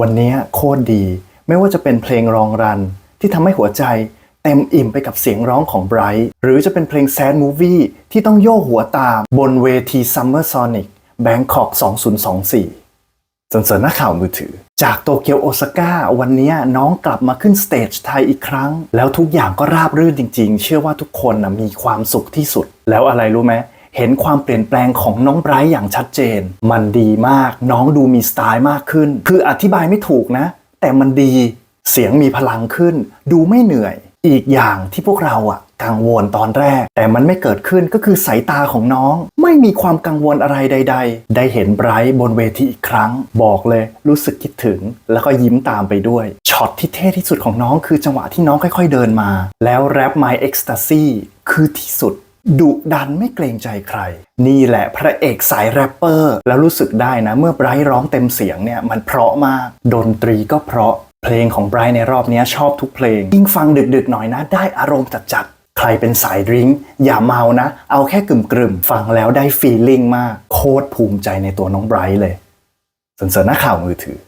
วันนี้โคตรดี ไม่ว่าจะเป็นเพลงรองรัน ที่ทำให้หัวใจเต็มอิ่มไปกับเสียงร้องของไบรท์หรือจะเป็นเพลงแซดมูฟวี่ที่ต้องโยกหัวตามบนเวที Summer Sonic Bangkok 2024สนเสริญนักข่าวมือถือ จากโตเกียวโอซาก้าวันนี้น้องกลับมาขึ้นสเตจไทยอีกครั้ง แล้วทุกอย่างก็ราบรื่นจริง ๆ เชื่อว่าทุกคนนะมีความสุขที่สุด แล้วอะไรรู้ไหม เห็นความเปลี่ยนแปลงของน้องไบรท์อย่างชัดเจน มันดีมาก น้องดูมีสไตล์มากขึ้น คืออธิบายไม่ถูกนะ แต่มันดีเสียงมีพลังขึ้น ดูไม่เหนื่อย อีกอย่างที่พวกเราอะกังวลตอนแรก แต่มันไม่เกิดขึ้นก็คือสายตาของน้อง ไม่มีความกังวลอะไรใด ๆ ได้เห็นไบรท์บนเวทีอีกครั้ง บอกเลยรู้สึกคิดถึง แล้วก็ยิ้มตามไปด้วยช็อตที่เท่ที่สุดของน้องคือจังหวะที่น้องค่อย ๆ เดินมา แล้วแรป My Ecstasy คือที่สุด ดุดันไม่เกรงใจใคร นี่แหละพระเอกสายแรปเปอร์ แล้วรู้สึกได้นะเมื่อไบรท์ร้องเต็มเสียงเนี่ยมันเพราะมาก ดนตรีก็เพราะเพลงของไบรท์ในรอบนี้ชอบทุกเพลง ยิ่งฟังดึกๆหน่อยนะ ได้อารมณ์จัดๆใครเป็นสายดริงก์อย่าเมานะ เอาแค่กึ่มๆ ฟังแล้วได้ฟีลลิ่งมาก โคตรภูมิใจในตัวน้องไบรท์เลยสนเสริญนักข่าวมือถือ